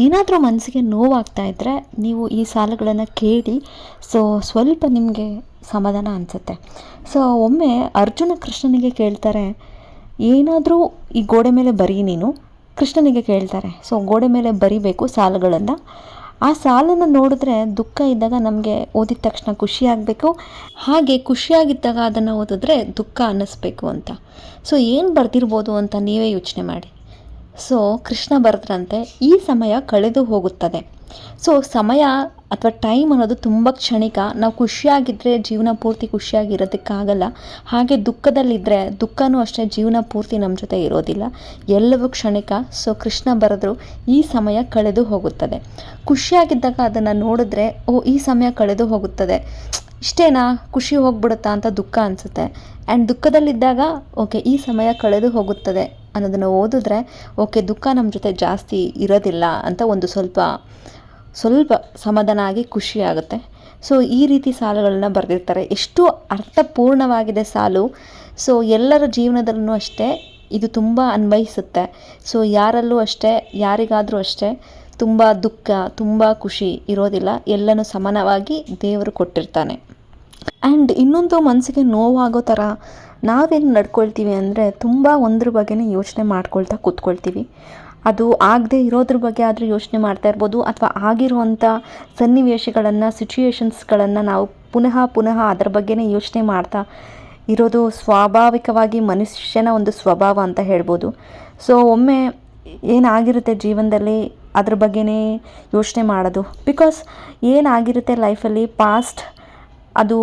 ಏನಾದರೂ ಮನಸ್ಸಿಗೆ ನೋವಾಗ್ತಾ ಇದ್ದರೆ ನೀವು ಈ ಸಾಲುಗಳನ್ನು ಕೇಳಿ ಸೊ ಸ್ವಲ್ಪ ನಿಮಗೆ ಸಮಾಧಾನ ಅನಿಸುತ್ತೆ. ಸೊ ಒಮ್ಮೆ ಅರ್ಜುನ ಕೃಷ್ಣನಿಗೆ ಕೇಳ್ತಾರೆ, ಏನಾದರೂ ಈ ಗೋಡೆ ಮೇಲೆ ಬರೀ ನೀನು? ಕೃಷ್ಣನಿಗೆ ಕೇಳ್ತಾರೆ ಸೊ ಗೋಡೆ ಮೇಲೆ ಬರಿಬೇಕು ಸಾಲುಗಳನ್ನು. ಆ ಸಾಲನ್ನು ನೋಡಿದ್ರೆ ದುಃಖ ಇದ್ದಾಗ ನಮಗೆ ಓದಿದ ತಕ್ಷಣ ಖುಷಿಯಾಗಬೇಕು ಹಾಗೆ ಖುಷಿಯಾಗಿದ್ದಾಗ ಅದನ್ನು ಓದಿದ್ರೆ ದುಃಖ ಅನ್ನಿಸ್ಬೇಕು ಅಂತ. ಸೊ ಏನು ಬರ್ದಿರ್ಬೋದು ಅಂತ ನೀವೇ ಯೋಚನೆ ಮಾಡಿ. ಸೊ ಕೃಷ್ಣ ಬರೆದ್ರಂತೆ, ಈ ಸಮಯ ಕಳೆದು ಹೋಗುತ್ತದೆ. ಸೊ ಸಮಯ ಅಥವಾ ಟೈಮ್ ಅನ್ನೋದು ತುಂಬ ಕ್ಷಣಿಕ. ನಾವು ಖುಷಿಯಾಗಿದ್ದರೆ ಜೀವನ ಪೂರ್ತಿ ಖುಷಿಯಾಗಿರೋದಕ್ಕಾಗಲ್ಲ. ಹಾಗೆ ದುಃಖದಲ್ಲಿದ್ದರೆ ದುಃಖನೂ ಅಷ್ಟೇ ಜೀವನ ಪೂರ್ತಿ ನಮ್ಮ ಜೊತೆ ಇರೋದಿಲ್ಲ. ಎಲ್ಲವೂ ಕ್ಷಣಿಕ. ಸೊ ಕೃಷ್ಣ ಬರೆದ್ರು, ಈ ಸಮಯ ಕಳೆದು ಹೋಗುತ್ತದೆ. ಖುಷಿಯಾಗಿದ್ದಾಗ ಅದನ್ನು ನೋಡಿದ್ರೆ, ಓ, ಈ ಸಮಯ ಕಳೆದು ಹೋಗುತ್ತದೆ. ಇಷ್ಟೇನಾ? ಖುಷಿ ಹೋಗ್ಬಿಡುತ್ತಾ ಅಂತ ದುಃಖ ಅನಿಸುತ್ತೆ. ಆ್ಯಂಡ್ ದುಃಖದಲ್ಲಿದ್ದಾಗ ಓಕೆ ಈ ಸಮಯ ಕಳೆದು ಹೋಗುತ್ತದೆ. ಅನ್ನೋದನ್ನು ಓದಿದ್ರೆ, ಓಕೆ, ದುಃಖ ನಮ್ಮ ಜೊತೆ ಜಾಸ್ತಿ ಇರೋದಿಲ್ಲ ಅಂತ ಒಂದು ಸ್ವಲ್ಪ ಸ್ವಲ್ಪ ಸಮಾಧಾನ ಆಗಿ ಖುಷಿ ಆಗುತ್ತೆ. ಸೊ ಈ ರೀತಿ ಸಾಲುಗಳನ್ನ ಬರೆದಿರ್ತಾರೆ. ಎಷ್ಟು ಅರ್ಥಪೂರ್ಣವಾಗಿದೆ ಸಾಲು. ಸೊ ಎಲ್ಲರ ಜೀವನದಲ್ಲೂ ಅಷ್ಟೇ ಇದು ತುಂಬ ಅನ್ವಯಿಸುತ್ತೆ. ಸೊ ಯಾರಲ್ಲೂ ಅಷ್ಟೇ, ಯಾರಿಗಾದರೂ ಅಷ್ಟೇ ತುಂಬ ದುಃಖ, ತುಂಬ ಖುಷಿ ಇರೋದಿಲ್ಲ. ಎಲ್ಲನೂ ಸಮಾನವಾಗಿ ದೇವರು ಕೊಟ್ಟಿರ್ತಾನೆ. ಆ್ಯಂಡ್ ಇನ್ನೊಂದು ಮನಸ್ಸಿಗೆ ನೋವಾಗೋ ಥರ ನಾವೇನು ನಡ್ಕೊಳ್ತೀವಿ ಅಂದರೆ ತುಂಬ ಒಂದ್ರ ಬಗ್ಗೆನೇ ಯೋಚನೆ ಮಾಡ್ಕೊಳ್ತಾ ಕೂತ್ಕೊಳ್ತೀವಿ. ಅದು ಆಗದೆ ಇರೋದ್ರ ಬಗ್ಗೆ ಆದರೂ ಯೋಚನೆ ಮಾಡ್ತಾ ಇರ್ಬೋದು ಅಥವಾ ಆಗಿರುವಂಥ ಸನ್ನಿವೇಶಗಳನ್ನು ಸಿಚುಯೇಷನ್ಸ್ಗಳನ್ನು ನಾವು ಪುನಃ ಪುನಃ ಅದರ ಬಗ್ಗೆನೇ ಯೋಚನೆ ಮಾಡ್ತಾ ಇರೋದು ಸ್ವಾಭಾವಿಕವಾಗಿ ಮನುಷ್ಯನ ಒಂದು ಸ್ವಭಾವ ಅಂತ ಹೇಳ್ಬೋದು. ಸೊ ಒಮ್ಮೆ ಏನಾಗಿರುತ್ತೆ ಜೀವನದಲ್ಲಿ ಅದ್ರ ಬಗ್ಗೆನೇ ಯೋಚನೆ ಮಾಡೋದು? ಬಿಕಾಸ್ ಏನಾಗಿರುತ್ತೆ ಲೈಫಲ್ಲಿ ಪಾಸ್ಟ್ ಅದು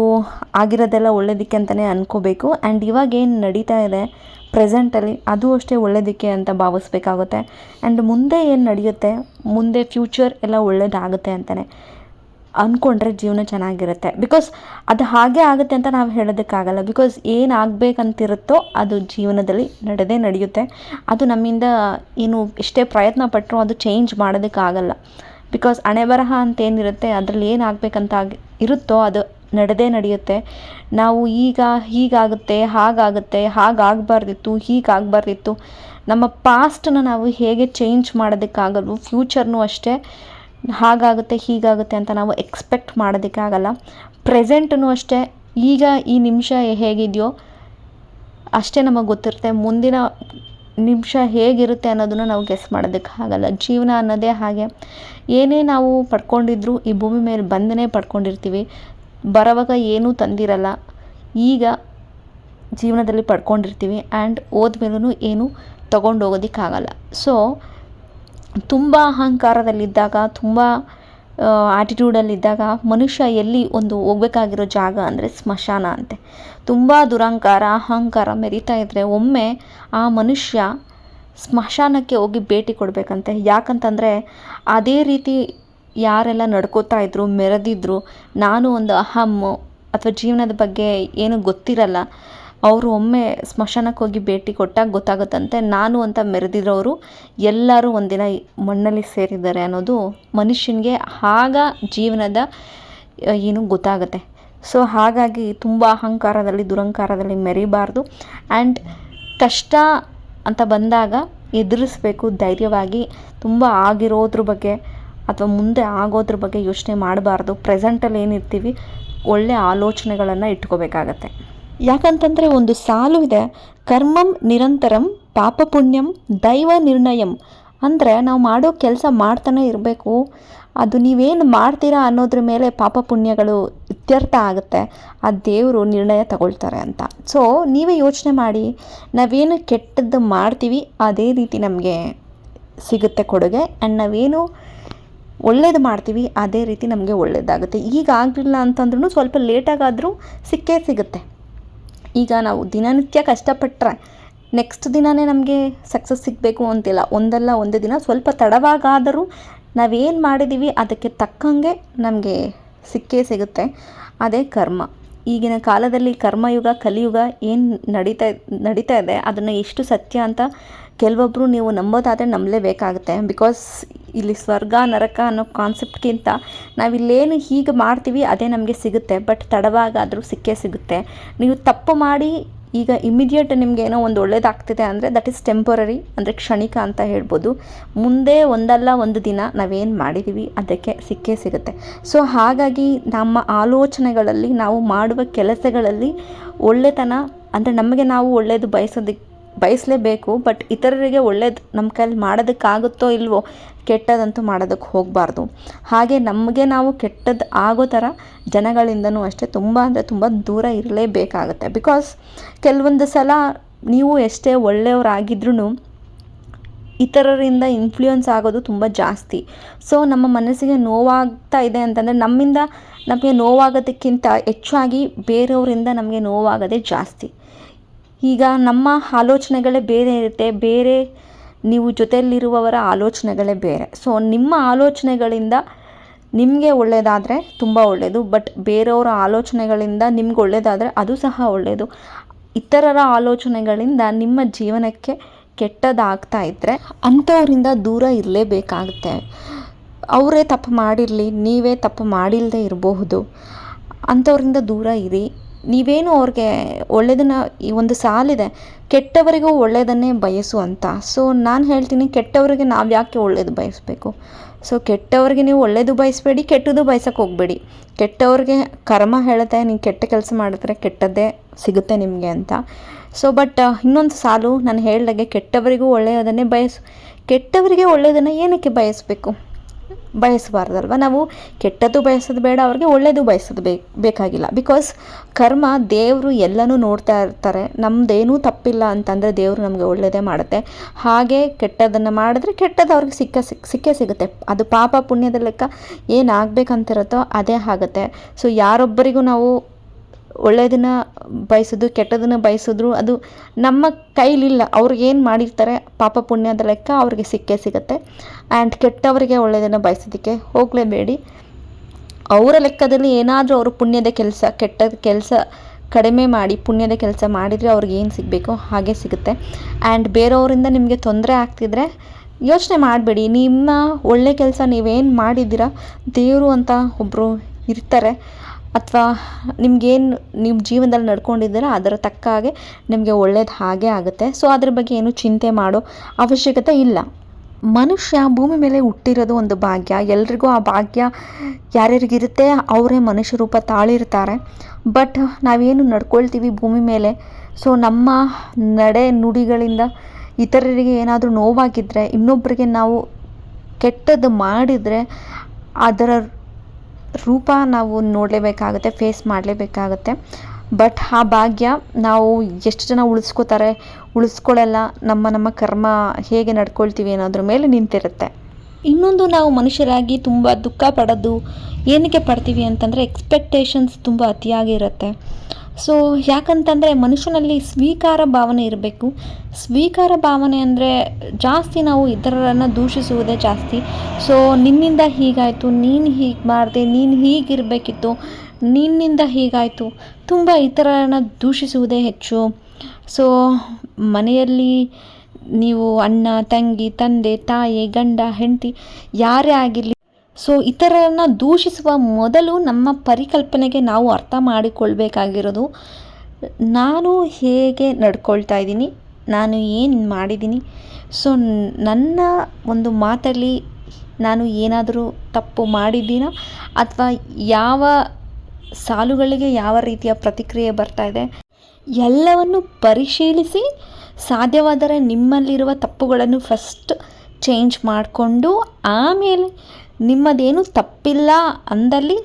ಆಗಿರೋದೆಲ್ಲ ಒಳ್ಳೆಯದಕ್ಕೆ ಅಂತಲೇ ಅಂದ್ಕೋಬೇಕು ಆ್ಯಂಡ್ ಇವಾಗ ಏನು ನಡೀತಾ ಇದೆ ಪ್ರೆಸೆಂಟಲ್ಲಿ ಅದು ಅಷ್ಟೇ ಒಳ್ಳೇದಕ್ಕೆ ಅಂತ ಭಾವಿಸ್ಬೇಕಾಗುತ್ತೆ. ಆ್ಯಂಡ್ ಮುಂದೆ ಏನು ನಡೆಯುತ್ತೆ, ಮುಂದೆ ಫ್ಯೂಚರ್ ಎಲ್ಲ ಒಳ್ಳೇದಾಗುತ್ತೆ ಅಂತಲೇ ಅಂದ್ಕೊಂಡ್ರೆ ಜೀವನ ಚೆನ್ನಾಗಿರುತ್ತೆ. ಬಿಕಾಸ್ ಅದು ಹಾಗೆ ಆಗುತ್ತೆ ಅಂತ ನಾವು ಹೇಳೋದಕ್ಕಾಗಲ್ಲ. ಬಿಕಾಸ್ ಏನು ಆಗಬೇಕಂತಿರುತ್ತೋ ಅದು ಜೀವನದಲ್ಲಿ ನಡೆದೇ ನಡೆಯುತ್ತೆ. ಅದು ನಮ್ಮಿಂದ ಏನು ಎಷ್ಟೇ ಪ್ರಯತ್ನ ಪಟ್ಟರೂ ಅದು ಚೇಂಜ್ ಮಾಡೋದಕ್ಕಾಗಲ್ಲ. ಬಿಕಾಸ್ ಹಣೆ ಬರಹ ಅಂತ ಏನಿರುತ್ತೆ, ಅದರಲ್ಲಿ ಏನು ಆಗಬೇಕಂತ ಇರುತ್ತೋ ಅದು ನಡೆದೇ ನಡೆಯುತ್ತೆ. ನಾವು ಈಗ ಹೀಗಾಗುತ್ತೆ, ಹಾಗಾಗುತ್ತೆ, ಹಾಗಾಗಬಾರ್ದಿತ್ತು, ಹೀಗಾಗಬಾರ್ದಿತ್ತು. ನಮ್ಮ ಪಾಸ್ಟನ್ನ ನಾವು ಹೇಗೆ ಚೇಂಜ್ ಮಾಡೋದಕ್ಕಾಗಲ್ವೋ, ಫ್ಯೂಚರ್ನೂ ಅಷ್ಟೇ ಹಾಗಾಗುತ್ತೆ, ಹೀಗಾಗುತ್ತೆ ಅಂತ ನಾವು ಎಕ್ಸ್ಪೆಕ್ಟ್ ಮಾಡೋದಕ್ಕಾಗಲ್ಲ. ಪ್ರೆಸೆಂಟೂ ಅಷ್ಟೇ. ಈಗ ಈ ನಿಮಿಷ ಹೇಗಿದೆಯೋ ಅಷ್ಟೇ ನಮಗೆ ಗೊತ್ತಿರುತ್ತೆ. ಮುಂದಿನ ನಿಮಿಷ ಹೇಗಿರುತ್ತೆ ಅನ್ನೋದನ್ನು ನಾವು ಗೆಸ್ ಮಾಡೋದಕ್ಕಾಗಲ್ಲ. ಜೀವನ ಅನ್ನೋದೇ ಹಾಗೆ. ಏನೇ ನಾವು ಪಡ್ಕೊಂಡಿದ್ರು ಈ ಭೂಮಿ ಮೇಲೆ ಬಂದನೇ ಪಡ್ಕೊಂಡಿರ್ತೀವಿ. ಬರೋವಾಗ ಏನೂ ತಂದಿರಲ್ಲ. ಈಗ ಜೀವನದಲ್ಲಿ ಪಡ್ಕೊಂಡಿರ್ತೀವಿ ಆ್ಯಂಡ್ ಹೋದ್ಮೇಲೂ ಏನೂ ತಗೊಂಡು ಹೋಗೋದಕ್ಕಾಗಲ್ಲ ಸೊ ತುಂಬ ಅಹಂಕಾರದಲ್ಲಿದ್ದಾಗ, ತುಂಬ ಆ್ಯಟಿಟ್ಯೂಡಲ್ಲಿದ್ದಾಗ ಮನುಷ್ಯ ಎಲ್ಲಿ ಒಂದು ಹೋಗ್ಬೇಕಾಗಿರೋ ಜಾಗ ಅಂದರೆ ಸ್ಮಶಾನ ಅಂತೆ. ತುಂಬ ದುರಹಂಕಾರ, ಅಹಂಕಾರ ಮೆರಿತಾ ಇದ್ದರೆ ಒಮ್ಮೆ ಆ ಮನುಷ್ಯ ಸ್ಮಶಾನಕ್ಕೆ ಹೋಗಿ ಭೇಟಿ ಕೊಡಬೇಕಂತೆ. ಯಾಕಂತಂದರೆ ಅದೇ ರೀತಿ ಯಾರೆಲ್ಲ ನಡ್ಕೋತಾ ಇದ್ರು, ಮೆರೆದಿದ್ರು, ನಾನು ಒಂದು ಅಹಮ್ಮು ಅಥವಾ ಜೀವನದ ಬಗ್ಗೆ ಏನು ಗೊತ್ತಿರಲ್ಲ. ಅವರು ಒಮ್ಮೆ ಸ್ಮಶಾನಕ್ಕೆ ಹೋಗಿ ಭೇಟಿ ಕೊಟ್ಟಾಗ ಗೊತ್ತಾಗುತ್ತಂತೆ, ನಾನು ಅಂತ ಮೆರೆದಿರೋರು ಎಲ್ಲರೂ ಒಂದಿನ ಮಣ್ಣಲ್ಲಿ ಸೇರಿದ್ದಾರೆ ಅನ್ನೋದು ಮನುಷ್ಯನಿಗೆ ಆಗ ಜೀವನದ ಏನು ಗೊತ್ತಾಗುತ್ತೆ. ಸೊ, ಹಾಗಾಗಿ ತುಂಬ ಅಹಂಕಾರದಲ್ಲಿ ದುರಂಕಾರದಲ್ಲಿ ಮೆರಿಬಾರ್ದು. ಆ್ಯಂಡ್ ಕಷ್ಟ ಅಂತ ಬಂದಾಗ ಎದುರಿಸ್ಬೇಕು ಧೈರ್ಯವಾಗಿ. ತುಂಬ ಆಗಿರೋದ್ರ ಬಗ್ಗೆ ಅಥವಾ ಮುಂದೆ ಆಗೋದ್ರ ಬಗ್ಗೆ ಯೋಚನೆ ಮಾಡಬಾರ್ದು. ಪ್ರೆಸೆಂಟಲ್ಲಿ ಏನಿರ್ತೀವಿ ಒಳ್ಳೆಯ ಆಲೋಚನೆಗಳನ್ನು ಇಟ್ಕೋಬೇಕಾಗತ್ತೆ. ಯಾಕಂತಂದರೆ ಒಂದು ಸಾಲು ಇದೆ. ಕರ್ಮಂ ನಿರಂತರಂ ಪಾಪ ಪುಣ್ಯಂ ದೈವ ನಿರ್ಣಯಂ. ಅಂದರೆ ನಾವು ಮಾಡೋ ಕೆಲಸ ಮಾಡ್ತಾನೆ ಇರಬೇಕು. ಅದು ನೀವೇನು ಮಾಡ್ತೀರಾ ಅನ್ನೋದ್ರ ಮೇಲೆ ಪಾಪ ಪುಣ್ಯಗಳು ಇತ್ಯರ್ಥ ಆಗುತ್ತೆ. ಆ ದೇವರು ನಿರ್ಣಯ ತಗೊಳ್ತಾರೆ ಅಂತ. ಸೊ ನೀವೇ ಯೋಚನೆ ಮಾಡಿ. ನಾವೇನು ಕೆಟ್ಟದ್ದು ಮಾಡ್ತೀವಿ, ಅದೇ ರೀತಿ ನಮಗೆ ಸಿಗುತ್ತೆ ಕೊಡುಗೆ. ಆ್ಯಂಡ್ ನಾವೇನು ಒಳ್ಳೇದು ಮಾಡ್ತೀವಿ, ಅದೇ ರೀತಿ ನಮಗೆ ಒಳ್ಳೇದಾಗುತ್ತೆ. ಈಗ ಆಗಲಿಲ್ಲ ಅಂತಂದ್ರೂ ಸ್ವಲ್ಪ ಲೇಟಾಗಾದರೂ ಸಿಕ್ಕೇ ಸಿಗುತ್ತೆ. ಈಗ ನಾವು ದಿನನಿತ್ಯ ಕಷ್ಟಪಟ್ಟರೆ ನೆಕ್ಸ್ಟ್ ದಿನವೇ ನಮಗೆ ಸಕ್ಸಸ್ ಸಿಗಬೇಕು ಅಂತಿಲ್ಲ. ಒಂದಲ್ಲ ಒಂದೇ ದಿನ ಸ್ವಲ್ಪ ತಡವಾಗಾದರೂ ನಾವೇನು ಮಾಡಿದ್ದೀವಿ ಅದಕ್ಕೆ ತಕ್ಕಂಗೆ ನಮಗೆ ಸಿಕ್ಕೇ ಸಿಗುತ್ತೆ. ಅದೇ ಕರ್ಮ. ಈಗಿನ ಕಾಲದಲ್ಲಿ ಕರ್ಮಯುಗ, ಕಲಿಯುಗ ಏನು ನಡೀತಾ ನಡೀತಾ ಇದೆ, ಅದನ್ನು ಎಷ್ಟು ಸತ್ಯ ಅಂತ ಕೆಲವೊಬ್ಬರು ನೀವು ನಂಬೋದಾದರೆ ನಂಬಲೇಬೇಕಾಗುತ್ತೆ. ಬಿಕಾಸ್ ಇಲ್ಲಿ ಸ್ವರ್ಗ, ನರಕ ಅನ್ನೋ ಕಾನ್ಸೆಪ್ಟ್ಗಿಂತ ನಾವಿಲ್ಲೇನು ಹೀಗೆ ಮಾಡ್ತೀವಿ ಅದೇ ನಮಗೆ ಸಿಗುತ್ತೆ. ಬಟ್ ತಡವಾಗಾದರೂ ಸಿಕ್ಕೇ ಸಿಗುತ್ತೆ. ನೀವು ತಪ್ಪು ಮಾಡಿ ಈಗ ಇಮಿಡಿಯೇಟ್ ನಿಮ್ಗೆ ಏನೋ ಒಂದು ಒಳ್ಳೇದಾಗ್ತಿದೆ ಅಂದರೆ ದಟ್ ಈಸ್ ಟೆಂಪರರಿ ಅಂದರೆ ಕ್ಷಣಿಕ ಅಂತ ಹೇಳ್ಬೋದು. ಮುಂದೆ ಒಂದಲ್ಲ ಒಂದು ದಿನ ನಾವೇನು ಮಾಡಿದ್ದೀವಿ ಅದಕ್ಕೆ ಸಿಕ್ಕೇ ಸಿಗುತ್ತೆ. ಸೊ ಹಾಗಾಗಿ ನಮ್ಮ ಆಲೋಚನೆಗಳಲ್ಲಿ ನಾವು ಮಾಡುವ ಕೆಲಸಗಳಲ್ಲಿ ಒಳ್ಳೆತನ ಅಂದರೆ ನಮಗೆ ನಾವು ಒಳ್ಳೆಯದು ಬಯಸೋದಕ್ಕೆ ಬಯಸಲೇಬೇಕು ಬಟ್ ಇತರರಿಗೆ ಒಳ್ಳೇದು ನಮ್ಮ ಕೈಲಿ ಮಾಡೋದಕ್ಕಾಗುತ್ತೋ ಇಲ್ವೋ, ಕೆಟ್ಟದಂತೂ ಮಾಡೋದಕ್ಕೆ ಹೋಗಬಾರ್ದು. ಹಾಗೆ ನಮಗೆ ನಾವು ಕೆಟ್ಟದ್ದು ಆಗೋ ಥರ ಜನಗಳಿಂದನೂ ಅಷ್ಟೇ ತುಂಬ ಅಂದರೆ ತುಂಬ ದೂರ ಇರಲೇಬೇಕಾಗುತ್ತೆ. ಬಿಕಾಸ್ ಕೆಲವೊಂದು ಸಲ ನೀವು ಎಷ್ಟೇ ಒಳ್ಳೆಯವರಾಗಿದ್ರೂ ಇತರರಿಂದ ಇನ್ಫ್ಲೂಯೆನ್ಸ್ ಆಗೋದು ತುಂಬ ಜಾಸ್ತಿ. ಸೊ ನಮ್ಮ ಮನಸ್ಸಿಗೆ ನೋವಾಗ್ತಾ ಇದೆ ಅಂತಂದರೆ ನಮ್ಮಿಂದ ನಮಗೆ ನೋವಾಗೋದಕ್ಕಿಂತ ಹೆಚ್ಚಾಗಿ ಬೇರೆಯವರಿಂದ ನಮಗೆ ನೋವಾಗೋದೇ ಜಾಸ್ತಿ. ಈಗ ನಮ್ಮ ಆಲೋಚನೆಗಳೇ ಬೇರೆ ಇರುತ್ತೆ. ಬೇರೆ ನೀವು ಜೊತೆಯಲ್ಲಿರುವವರ ಆಲೋಚನೆಗಳೇ ಬೇರೆ. ಸೊ ನಿಮ್ಮ ಆಲೋಚನೆಗಳಿಂದ ನಿಮಗೆ ಒಳ್ಳೆಯದಾದರೆ ತುಂಬ ಒಳ್ಳೆಯದು ಬಟ್ ಬೇರೆಯವರ ಆಲೋಚನೆಗಳಿಂದ ನಿಮ್ಗೆ ಒಳ್ಳೆಯದಾದರೆ ಅದು ಸಹ ಒಳ್ಳೆಯದು ಇತರರ ಆಲೋಚನೆಗಳಿಂದ ನಿಮ್ಮ ಜೀವನಕ್ಕೆ ಕೆಟ್ಟದಾಗ್ತಾ ಇದ್ದರೆ ಅಂಥವರಿಂದ ದೂರ ಇರಲೇಬೇಕಾಗುತ್ತೆ. ಅವರೇ ತಪ್ಪು ಮಾಡಿರಲಿ, ನೀವೇ ತಪ್ಪು ಮಾಡಿಲ್ಲದೆ ಇರಬಹುದು. ಅಂಥವರಿಂದ ದೂರ ಇರಿ. ನೀವೇನು ಅವ್ರಿಗೆ ಒಳ್ಳೆಯದನ್ನು ಈ ಒಂದು ಸಾಲಿದೆ, ಕೆಟ್ಟವರಿಗೂ ಒಳ್ಳೆಯದನ್ನೇ ಬಯಸು ಅಂತ. ಸೊ ನಾನು ಹೇಳ್ತೀನಿ ಕೆಟ್ಟವರಿಗೆ ನಾವು ಯಾಕೆ ಒಳ್ಳೇದು ಬಯಸಬೇಕು? ಸೊ ಕೆಟ್ಟವ್ರಿಗೆ ನೀವು ಒಳ್ಳೇದು ಬಯಸಬೇಡಿ, ಕೆಟ್ಟದ್ದು ಬಯಸೋಕೆ ಹೋಗಬೇಡಿ. ಕೆಟ್ಟವ್ರಿಗೆ ಕರ್ಮ ಹೇಳುತ್ತೆ ನೀವು ಕೆಟ್ಟ ಕೆಲಸ ಮಾಡಿದ್ರೆ ಕೆಟ್ಟದ್ದೇ ಸಿಗುತ್ತೆ ನಿಮಗೆ ಅಂತ. ಸೊ ಬಟ್ ಇನ್ನೊಂದು ಸಾಲು ನಾನು ಹೇಳ್ದಾಗೆ ಕೆಟ್ಟವರಿಗೂ ಒಳ್ಳೆಯದನ್ನೇ ಬಯಸು. ಕೆಟ್ಟವರಿಗೆ ಒಳ್ಳೆಯದನ್ನು ಏನಕ್ಕೆ ಬಯಸಬೇಕು? ಬಯಸಬಾರ್ದಲ್ವ? ನಾವು ಕೆಟ್ಟದ್ದು ಬಯಸೋದು ಬೇಡ, ಅವ್ರಿಗೆ ಒಳ್ಳೆಯದು ಬಯಸೋದು ಬೇ ಬೇಕಾಗಿಲ್ಲ. ಬಿಕಾಸ್ ಕರ್ಮ ದೇವರು ಎಲ್ಲನೂ ನೋಡ್ತಾ ಇರ್ತಾರೆ. ನಮ್ಮದೇನೂ ತಪ್ಪಿಲ್ಲ ಅಂತಂದರೆ ದೇವರು ನಮಗೆ ಒಳ್ಳೆಯದೇ ಮಾಡುತ್ತೆ. ಹಾಗೆ ಕೆಟ್ಟದನ್ನು ಮಾಡಿದ್ರೆ ಕೆಟ್ಟದ್ದು ಅವ್ರಿಗೆ ಸಿಕ್ಕ ಸಿಕ್ ಸಿಕ್ಕೇ ಸಿಗುತ್ತೆ. ಅದು ಪಾಪ ಪುಣ್ಯದ ಲೆಕ್ಕ ಏನಾಗಬೇಕಂತಿರುತ್ತೋ ಅದೇ ಆಗುತ್ತೆ. ಸೊ ಯಾರೊಬ್ಬರಿಗೂ ನಾವು ಒಳ್ಳೆಯದನ್ನು ಬಯಸೋದು, ಕೆಟ್ಟದನ್ನು ಬಯಸಿದ್ರು ಅದು ನಮ್ಮ ಕೈಲಿಲ್ಲ. ಅವ್ರಿಗೇನು ಮಾಡಿರ್ತಾರೆ, ಪಾಪ ಪುಣ್ಯದ ಲೆಕ್ಕ ಅವ್ರಿಗೆ ಸಿಕ್ಕೇ ಸಿಗುತ್ತೆ. ಆ್ಯಂಡ್ ಕೆಟ್ಟವರಿಗೆ ಒಳ್ಳೆಯದನ್ನು ಬಯಸೋದಕ್ಕೆ ಹೋಗಲೇಬೇಡಿ. ಅವರ ಲೆಕ್ಕದಲ್ಲಿ ಏನಾದರೂ ಅವರು ಪುಣ್ಯದ ಕೆಲಸ, ಕೆಟ್ಟದ ಕೆಲಸ ಕಡಿಮೆ ಮಾಡಿ, ಪುಣ್ಯದ ಕೆಲಸ ಮಾಡಿದರೆ ಅವ್ರಿಗೆ ಏನು ಸಿಗಬೇಕು, ಹಾಗೆ ಸಿಗುತ್ತೆ. ಆ್ಯಂಡ್ ಬೇರೆಯವರಿಂದ ನಿಮಗೆ ತೊಂದರೆ ಆಗ್ತಿದ್ರೆ ಯೋಚನೆ ಮಾಡಬೇಡಿ. ನಿಮ್ಮ ಒಳ್ಳೆ ಕೆಲಸ ನೀವೇನು ಮಾಡಿದ್ದೀರಾ, ದೇವರು ಅಂತ ಒಬ್ಬರು ಇರ್ತಾರೆ. ಅಥವಾ ನಿಮ್ಗೇನು ನಿಮ್ಮ ಜೀವನದಲ್ಲಿ ನಡ್ಕೊಂಡಿದ್ದೀರ, ಅದರ ತಕ್ಕ ಹಾಗೆ ನಿಮಗೆ ಒಳ್ಳೇದು ಹಾಗೆ ಆಗುತ್ತೆ. ಸೊ ಅದ್ರ ಬಗ್ಗೆ ಏನು ಚಿಂತೆ ಮಾಡೋ ಅವಶ್ಯಕತೆ ಇಲ್ಲ. ಮನುಷ್ಯ ಭೂಮಿ ಮೇಲೆ ಹುಟ್ಟಿರೋದು ಒಂದು ಭಾಗ್ಯ. ಎಲ್ರಿಗೂ ಆ ಭಾಗ್ಯ ಯಾರ್ಯಾರಿಗಿರುತ್ತೆ, ಅವರೇ ಮನುಷ್ಯ ರೂಪ ತಾಳಿರ್ತಾರೆ. ಬಟ್ ನಾವೇನು ನಡ್ಕೊಳ್ತೀವಿ ಭೂಮಿ ಮೇಲೆ? ಸೊ ನಮ್ಮ ನಡೆ ನುಡಿಗಳಿಂದ ಇತರರಿಗೆ ಏನಾದರೂ ನೋವಾಗಿದ್ದರೆ ಇನ್ನೊಬ್ಬರಿಗೆ ನಾವು ಕೆಟ್ಟದ್ದು ಮಾಡಿದರೆ, ಅದರ ರೂಪ ನಾವು ನೋಡಲೇಬೇಕಾಗುತ್ತೆ ಫೇಸ್ ಮಾಡಲೇಬೇಕಾಗುತ್ತೆ. ಬಟ್ ಆ ಭಾಗ್ಯ ನಾವು ಎಷ್ಟು ಜನ ಉಳಿಸ್ಕೋತಾರೆ ಉಳಿಸ್ಕೊಳ್ಳಲ್ಲ ನಮ್ಮ ನಮ್ಮ ಕರ್ಮ ಹೇಗೆ ನಡ್ಕೊಳ್ತೀವಿ ಅನ್ನೋದ್ರ ಮೇಲೆ ನಿಂತಿರುತ್ತೆ. ಇನ್ನೊಂದು ನಾವು ಮನುಷ್ಯರಾಗಿ ತುಂಬ ದುಃಖ ಪಡೋದು, ಏನಕ್ಕೆ ಪಡ್ತೀವಿ ಅಂತಂದರೆ ಎಕ್ಸ್ಪೆಕ್ಟೇಷನ್ಸ್ ತುಂಬ ಅತಿಯಾಗಿರುತ್ತೆ ಸೊ ಯಾಕಂತಂದರೆ ಮನುಷ್ಯನಲ್ಲಿ ಸ್ವೀಕಾರ ಭಾವನೆ ಇರಬೇಕು. ಸ್ವೀಕಾರ ಭಾವನೆ ಅಂದರೆ ಜಾಸ್ತಿ ನಾವು ಇತರರನ್ನು ದೂಷಿಸುವುದೇ ಜಾಸ್ತಿ. ಸೊ ನಿನ್ನಿಂದ ಹೀಗಾಯಿತು, ನೀನು ಹೀಗೆ ಮಾಡಿದೆ, ನೀನು ಹೀಗಿರಬೇಕಿತ್ತು, ನಿನ್ನಿಂದ ಹೀಗಾಯಿತು. ತುಂಬ ಇತರರನ್ನು ದೂಷಿಸುವುದೇ ಹೆಚ್ಚು. ಸೊ ಮನೆಯಲ್ಲಿ ನೀವು ಅಣ್ಣ, ತಂಗಿ, ತಂದೆ, ತಾಯಿ, ಗಂಡ, ಹೆಂಡತಿ, ಯಾರೇ ಆಗಿರಲಿ ಸೊ ಇತರರನ್ನು ದೂಷಿಸುವ ಮೊದಲು ನಮ್ಮ ಪರಿಕಲ್ಪನೆಗೆ ನಾವು ಅರ್ಥ ಮಾಡಿಕೊಳ್ಬೇಕಾಗಿರೋದು. ನಾನು ಹೇಗೆ ನಡ್ಕೊಳ್ತಾ ಇದ್ದೀನಿ, ನಾನು ಏನು ಮಾಡಿದ್ದೀನಿ. ಸೊ ನನ್ನ ಒಂದು ಮಾತಲ್ಲಿ ನಾನು ಏನಾದರೂ ತಪ್ಪು ಮಾಡಿದ್ದೀನ? ಅಥವಾ ಯಾವ ಸಾಲುಗಳಿಗೆ ಯಾವ ರೀತಿಯ ಪ್ರತಿಕ್ರಿಯೆ ಬರ್ತಾ ಇದೆ? ಎಲ್ಲವನ್ನು ಪರಿಶೀಲಿಸಿ, ಸಾಧ್ಯವಾದರೆ ನಿಮ್ಮಲ್ಲಿರುವ ತಪ್ಪುಗಳನ್ನು ಫಸ್ಟ್ ಚೇಂಜ್ ಮಾಡಿಕೊಂಡು, ಆಮೇಲೆ ನಿಮ್ಮದೇನು ತಪ್ಪಿಲ್ಲ ಅಂದಲ್ಲಿ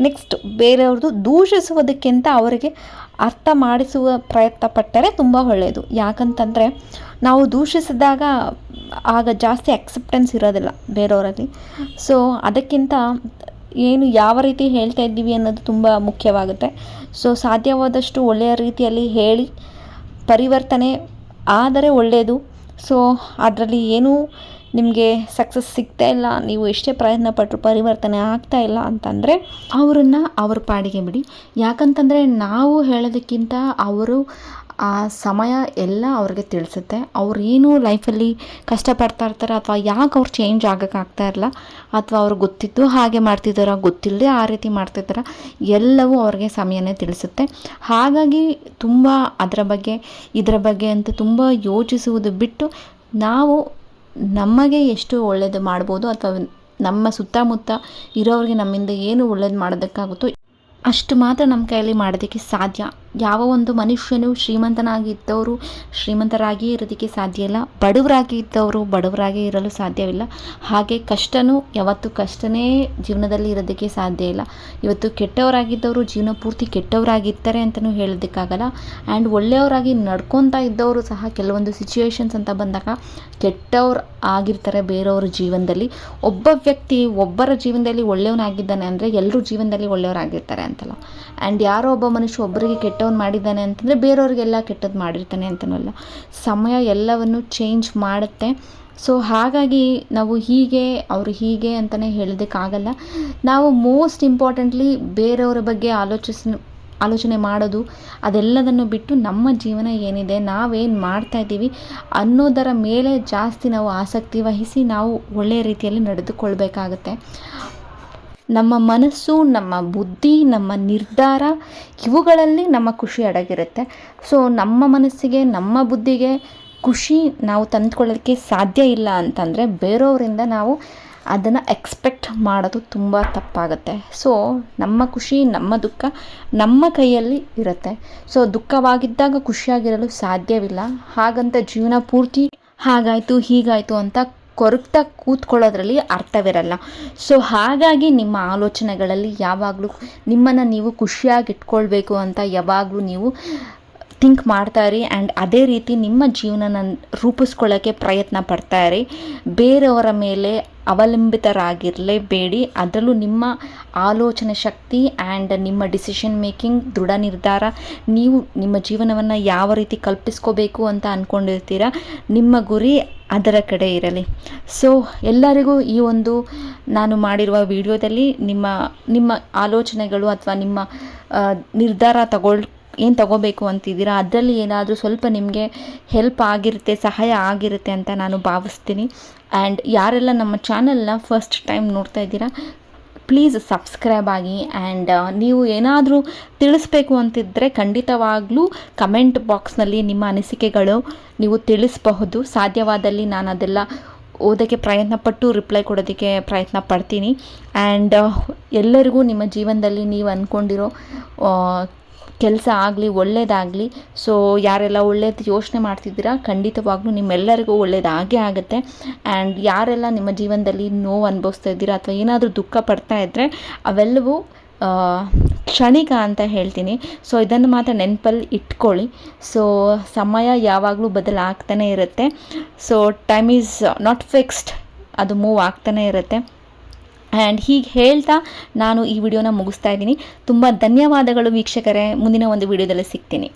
ನೆಕ್ಸ್ಟ್ ಬೇರೆಯವ್ರದ್ದು ದೂಷಿಸುವುದಕ್ಕಿಂತ ಅವರಿಗೆ ಅರ್ಥ ಮಾಡಿಸುವ ಪ್ರಯತ್ನ ಪಟ್ಟರೆ ತುಂಬ ಒಳ್ಳೆಯದು. ಯಾಕಂತಂದರೆ ನಾವು ದೂಷಿಸಿದಾಗ ಆಗ ಜಾಸ್ತಿ ಅಕ್ಸೆಪ್ಟೆನ್ಸ್ ಇರೋದಿಲ್ಲ ಬೇರೆಯವರಲ್ಲಿ. ಸೊ ಅದಕ್ಕಿಂತ ಏನು ಯಾವ ರೀತಿ ಹೇಳ್ತಾ ಇದ್ದೀವಿ ಅನ್ನೋದು ತುಂಬ ಮುಖ್ಯವಾಗುತ್ತೆ. ಸೊ ಸಾಧ್ಯವಾದಷ್ಟು ಒಳ್ಳೆಯ ರೀತಿಯಲ್ಲಿ ಹೇಳಿ ಪರಿವರ್ತನೆ ಆದರೆ ಒಳ್ಳೆಯದು. ಸೊ ಅದರಲ್ಲಿ ಏನೂ ನಿಮಗೆ ಸಕ್ಸಸ್ ಸಿಗ್ತಾ ಇಲ್ಲ, ನೀವು ಎಷ್ಟೇ ಪ್ರಯತ್ನ ಪಟ್ಟರು ಪರಿವರ್ತನೆ ಆಗ್ತಾ ಇಲ್ಲ ಅಂತಂದರೆ ಅವರನ್ನು ಅವ್ರ ಪಾಡಿಗೆ ಬಿಡಿ. ಯಾಕಂತಂದರೆ ನಾವು ಹೇಳೋದಕ್ಕಿಂತ ಅವರು ಆ ಸಮಯ ಎಲ್ಲ ಅವ್ರಿಗೆ ತಿಳಿಸುತ್ತೆ. ಅವ್ರು ಏನು ಲೈಫಲ್ಲಿ ಕಷ್ಟಪಡ್ತಾ ಇರ್ತಾರೆ ಅಥವಾ ಯಾಕೆ ಅವ್ರು ಚೇಂಜ್ ಆಗೋಕ್ಕಾಗ್ತಾ ಇರಲ್ಲ, ಅಥವಾ ಅವ್ರು ಗೊತ್ತಿದ್ದು ಹಾಗೆ ಮಾಡ್ತಿದ್ದಾರೋ ಗೊತ್ತಿಲ್ಲದೆ ಆ ರೀತಿ ಮಾಡ್ತಿದ್ದಾರ ಎಲ್ಲವೂ ಅವ್ರಿಗೆ ಸಮಯನೇ ತಿಳಿಸುತ್ತೆ. ಹಾಗಾಗಿ ತುಂಬ ಅದರ ಬಗ್ಗೆ, ಇದರ ಬಗ್ಗೆ ಅಂತ ತುಂಬ ಯೋಚಿಸುವುದು ಬಿಟ್ಟು ನಾವು ನಮಗೆ ಎಷ್ಟು ಒಳ್ಳೆಯದು ಮಾಡ್ಬೋದು ಅಥವಾ ನಮ್ಮ ಸುತ್ತಮುತ್ತ ಇರೋರಿಗೆ ನಮ್ಮಿಂದ ಏನು ಒಳ್ಳೇದು ಮಾಡೋದಕ್ಕಾಗುತ್ತೋ ಅಷ್ಟು ಮಾತ್ರ ನಮ್ಮ ಕೈಯಲ್ಲಿ ಮಾಡೋದಕ್ಕೆ ಸಾಧ್ಯ. ಯಾವ ಒಂದು ಮನುಷ್ಯನು ಶ್ರೀಮಂತನಾಗಿ ಇದ್ದವರು ಶ್ರೀಮಂತರಾಗಿ ಇರೋದಕ್ಕೆ ಸಾಧ್ಯ ಇಲ್ಲ. ಬಡವರಾಗಿ ಇದ್ದವರು ಬಡವರಾಗಿ ಇರಲು ಸಾಧ್ಯವಿಲ್ಲ. ಹಾಗೆ ಕಷ್ಟನೂ ಯಾವತ್ತು ಕಷ್ಟನೇ ಜೀವನದಲ್ಲಿ ಇರೋದಕ್ಕೆ ಸಾಧ್ಯ ಇಲ್ಲ. ಇವತ್ತು ಕೆಟ್ಟವರಾಗಿದ್ದವರು ಜೀವನ ಪೂರ್ತಿ ಕೆಟ್ಟವರಾಗಿರ್ತಾರೆ ಅಂತಲೂ ಹೇಳೋದಕ್ಕಾಗಲ್ಲ. ಆ್ಯಂಡ್ ಒಳ್ಳೆಯವರಾಗಿ ನಡ್ಕೊತಾ ಇದ್ದವರು ಸಹ ಕೆಲವೊಂದು ಸಿಚುವೇಶನ್ಸ್ ಅಂತ ಬಂದಾಗ ಕೆಟ್ಟವ್ರು ಆಗಿರ್ತಾರೆ ಬೇರೆಯವ್ರ ಜೀವನದಲ್ಲಿ. ಒಬ್ಬ ವ್ಯಕ್ತಿ ಒಬ್ಬರ ಜೀವನದಲ್ಲಿ ಒಳ್ಳೆಯವನಾಗಿದ್ದಾನೆ ಅಂದರೆ ಎಲ್ಲರೂ ಜೀವನದಲ್ಲಿ ಒಳ್ಳೆಯವರಾಗಿರ್ತಾರೆ ಅಂತಲ್ಲ. ಆ್ಯಂಡ್ ಯಾರೋ ಒಬ್ಬ ಮನುಷ್ಯ ಒಬ್ಬರಿಗೆ ಕೆಟ್ಟವನು ಮಾಡಿದ್ದಾನೆ ಅಂತಂದರೆ ಬೇರೆಯವ್ರಿಗೆಲ್ಲ ಕೆಟ್ಟದ್ದು ಮಾಡಿರ್ತಾನೆ ಅಂತನಲ್ಲ. ಸಮಯ ಎಲ್ಲವನ್ನು ಚೇಂಜ್ ಮಾಡುತ್ತೆ. ಸೊ ಹಾಗಾಗಿ ನಾವು ಹೀಗೆ, ಅವರು ಹೀಗೆ ಅಂತಲೇ ಹೇಳೋದಕ್ಕಾಗಲ್ಲ. ನಾವು ಮೋಸ್ಟ್ ಇಂಪಾರ್ಟೆಂಟ್ಲಿ ಬೇರೆಯವರ ಬಗ್ಗೆ ಆಲೋಚಿಸ್, ಆಲೋಚನೆ ಮಾಡೋದು, ಅದೆಲ್ಲದನ್ನು ಬಿಟ್ಟು ನಮ್ಮ ಜೀವನ ಏನಿದೆ, ನಾವೇನು ಮಾಡ್ತಾ ಇದ್ದೀವಿ ಅನ್ನೋದರ ಮೇಲೆ ಜಾಸ್ತಿ ನಾವು ಆಸಕ್ತಿ ವಹಿಸಿ ನಾವು ಒಳ್ಳೆಯ ರೀತಿಯಲ್ಲಿ ನಡೆದುಕೊಳ್ಬೇಕಾಗತ್ತೆ. ನಮ್ಮ ಮನಸ್ಸು, ನಮ್ಮ ಬುದ್ಧಿ, ನಮ್ಮ ನಿರ್ಧಾರ ಇವುಗಳಲ್ಲಿ ನಮ್ಮ ಖುಷಿ ಅಡಗಿರುತ್ತೆ. ಸೊ ನಮ್ಮ ಮನಸ್ಸಿಗೆ, ನಮ್ಮ ಬುದ್ಧಿಗೆ ಖುಷಿ ನಾವು ತಂದುಕೊಳ್ಳೋದಕ್ಕೆ ಸಾಧ್ಯ ಇಲ್ಲ ಅಂತಂದರೆ ಬೇರೆಯವರಿಂದ ನಾವು ಅದನ್ನು ಎಕ್ಸ್ಪೆಕ್ಟ್ ಮಾಡೋದು ತುಂಬ ತಪ್ಪಾಗುತ್ತೆ. ಸೊ ನಮ್ಮ ಖುಷಿ, ನಮ್ಮ ದುಃಖ ನಮ್ಮ ಕೈಯಲ್ಲಿ ಇರುತ್ತೆ. ಸೊ ದುಃಖವಾಗಿದ್ದಾಗ ಖುಷಿಯಾಗಿರಲು ಸಾಧ್ಯವಿಲ್ಲ. ಹಾಗಂತ ಜೀವನ ಪೂರ್ತಿ ಹಾಗಾಯಿತು, ಹೀಗಾಯಿತು ಅಂತ ಕೊರಗ್ತಾ ಕೂತ್ಕೊಳ್ಳೋದ್ರಲ್ಲಿ ಅರ್ಥವಿರಲ್ಲ. ಸೊ ಹಾಗಾಗಿ ನಿಮ್ಮ ಆಲೋಚನೆಗಳಲ್ಲಿ ಯಾವಾಗಲೂ ನಿಮ್ಮನ್ನು ನೀವು ಖುಷಿಯಾಗಿ ಇಟ್ಕೊಳ್ಬೇಕು ಅಂತ ಯಾವಾಗಲೂ ನೀವು ಥಿಂಕ್ ಮಾಡ್ತಾ ಇರಿ ಆ್ಯಂಡ್ ಅದೇ ರೀತಿ ನಿಮ್ಮ ಜೀವನನ ರೂಪಿಸ್ಕೊಳ್ಳೋಕ್ಕೆ ಪ್ರಯತ್ನ ಪಡ್ತಾ ಇರಿ ಬೇರೆಯವರ ಮೇಲೆ ಅವಲಂಬಿತರಾಗಿರಲೇಬೇಡಿ. ಅದರಲ್ಲೂ ನಿಮ್ಮ ಆಲೋಚನೆ ಶಕ್ತಿ ಆ್ಯಂಡ್ ನಿಮ್ಮ ಡಿಸಿಷನ್ ಮೇಕಿಂಗ್ ದೃಢ ನಿರ್ಧಾರ. ನೀವು ನಿಮ್ಮ ಜೀವನವನ್ನು ಯಾವ ರೀತಿ ಕಲ್ಪಿಸ್ಕೋಬೇಕು ಅಂತ ಅಂದ್ಕೊಂಡಿರ್ತೀರ ನಿಮ್ಮ ಗುರಿ ಅದರ ಕಡೆ ಇರಲಿ. ಸೊ ಎಲ್ಲರಿಗೂ ಈ ಒಂದು ನಾನು ಮಾಡಿರುವ ವಿಡಿಯೋದಲ್ಲಿ ನಿಮ್ಮ ನಿಮ್ಮ ಆಲೋಚನೆಗಳು ಅಥವಾ ನಿಮ್ಮ ನಿರ್ಧಾರ ತಗೊಳ್ ಏನು ತಗೋಬೇಕು ಅಂತಿದ್ದೀರಾ? ಅದರಲ್ಲಿ ಏನಾದರೂ ಸ್ವಲ್ಪ ನಿಮಗೆ ಹೆಲ್ಪ್ ಆಗಿರುತ್ತೆ, ಸಹಾಯ ಆಗಿರುತ್ತೆ ಅಂತ ನಾನು ಭಾವಿಸ್ತೀನಿ. ಆ್ಯಂಡ್ ಯಾರೆಲ್ಲ ನಮ್ಮ ಚಾನಲ್ನ ಫಸ್ಟ್ ಟೈಮ್ ನೋಡ್ತಾ ಇದ್ದೀರಾ ಪ್ಲೀಸ್ ಸಬ್ಸ್ಕ್ರೈಬ್ ಆಗಿ ಆ್ಯಂಡ್ ನೀವು ಏನಾದರೂ ತಿಳಿಸ್ಬೇಕು ಅಂತಿದ್ದರೆ ಖಂಡಿತವಾಗಲೂ ಕಮೆಂಟ್ ಬಾಕ್ಸ್ನಲ್ಲಿ ನಿಮ್ಮ ಅನಿಸಿಕೆಗಳು ನೀವು ತಿಳಿಸಬಹುದು. ಸಾಧ್ಯವಾದಲ್ಲಿ ನಾನು ಅದೆಲ್ಲ ಓದೋಕ್ಕೆ ಪ್ರಯತ್ನಪಟ್ಟು ರಿಪ್ಲೈ ಕೊಡೋದಕ್ಕೆ ಪ್ರಯತ್ನ ಪಡ್ತೀನಿ. ಆ್ಯಂಡ್ ಎಲ್ಲರಿಗೂ ನಿಮ್ಮ ಜೀವನದಲ್ಲಿ ನೀವು ಅಂದ್ಕೊಂಡಿರೋ ಕೆಲಸ ಆಗಲಿ ಒಳ್ಳೆಯದಾಗಲಿ ಸೊ ಯಾರೆಲ್ಲ ಒಳ್ಳೇದು ಯೋಚನೆ ಮಾಡ್ತಿದ್ದೀರಾ, ಖಂಡಿತವಾಗ್ಲೂ ನಿಮ್ಮೆಲ್ಲರಿಗೂ ಒಳ್ಳೇದಾಗೇ ಆಗುತ್ತೆ. ಆ್ಯಂಡ್ ಯಾರೆಲ್ಲ ನಿಮ್ಮ ಜೀವನದಲ್ಲಿ ನೋವು ಅನುಭವಿಸ್ತಾ ಇದ್ದೀರಾ ಅಥವಾ ಏನಾದರೂ ದುಃಖ ಪಡ್ತಾ ಇದ್ದರೆ ಅವೆಲ್ಲವೂ ಕ್ಷಣಿಕ ಅಂತ ಹೇಳ್ತೀನಿ. ಸೊ ಇದನ್ನು ಮಾತ್ರ ನೆನಪಲ್ಲಿ ಇಟ್ಕೊಳ್ಳಿ. ಸೊ ಸಮಯ ಯಾವಾಗಲೂ ಬದಲಾಗ್ತಾನೆ ಇರುತ್ತೆ. So time is not fixed ಅದು ಮೂವ್ ಆಗ್ತಾನೆ ಇರುತ್ತೆ. ಆ್ಯಂಡ್ ಹೀಗೆ ಹೇಳ್ತಾ, ನಾನು ಈ ವಿಡಿಯೋನ ಮುಗಿಸ್ತಾ ಇದ್ದೀನಿ. ತುಂಬ ಧನ್ಯವಾದಗಳು ವೀಕ್ಷಕರೇ. ಮುಂದಿನ ಒಂದು ವಿಡಿಯೋದಲ್ಲಿ ಸಿಗ್ತೀನಿ.